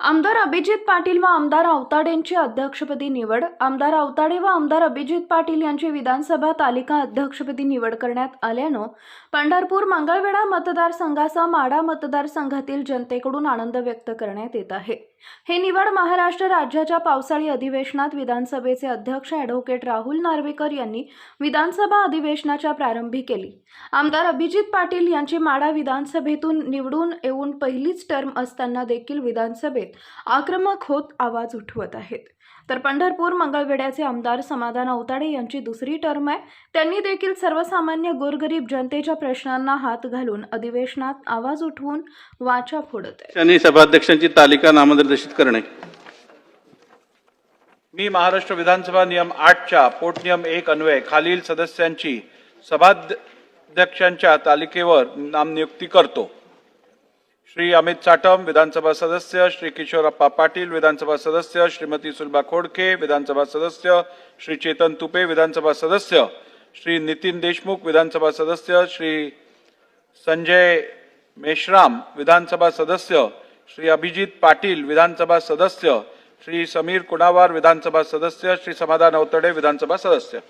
आमदार अभिजित पाटील व आमदार आवताडेंची अध्यक्षपदी निवड. आमदार आवताडे व आमदार अभिजित पाटील यांची विधानसभा तालिका अध्यक्षपदी निवड करण्यात आल्यानं पंढरपूर मंगळवेढा मतदारसंघासह माडा मतदारसंघातील जनतेकडून आनंद व्यक्त करण्यात येत आहे. ही निवड महाराष्ट्र राज्याच्या पावसाळी अधिवेशनात विधानसभेचे अध्यक्ष ॲडव्होकेट राहुल नार्वेकर यांनी विधानसभा अधिवेशनाच्या प्रारंभी केली. आमदार अभिजित पाटील यांची माडा विधानसभेतून निवडून येऊन पहिलीच टर्म असताना देखील विधानसभेत आक्रमक होत आवाज उठवत आहेत. तर पंढरपूर मंगळवेढ्याचे आमदार समाधान अवताडे यांची दुसरी टर्म आहे. त्यांनी देखील सर्वसामान्य गोरगरीब जनतेच्या प्रश्नांना हात घालून अधिवेशनात आवाज उठवून वाचा फोडत आणि सभाध्यक्षांची तालिका नामनिर्देशित करणे. मी महाराष्ट्र विधानसभा नियम आठच्या पोटनियम एक अन्वये खालील सदस्यांची सभाध्यक्षांच्या तालिकेवर नामनियुक्ती करतो. श्री अमित चाटम विधानसभा सदस्य श्री किशोरप्पा पाटील विधानसभा सदस्य श्रीमती सुलभा खोडके विधानसभा सदस्य श्री चेतन तुपे विधानसभा सदस्य श्री नितीन देशमुख विधानसभा सदस्य श्री संजय मेश्राम विधानसभा सदस्य श्री अभिजित पाटील विधानसभा सदस्य श्री समीर कुणावार विधानसभा सदस्य श्री समाधान अवतडे विधानसभा सदस्य।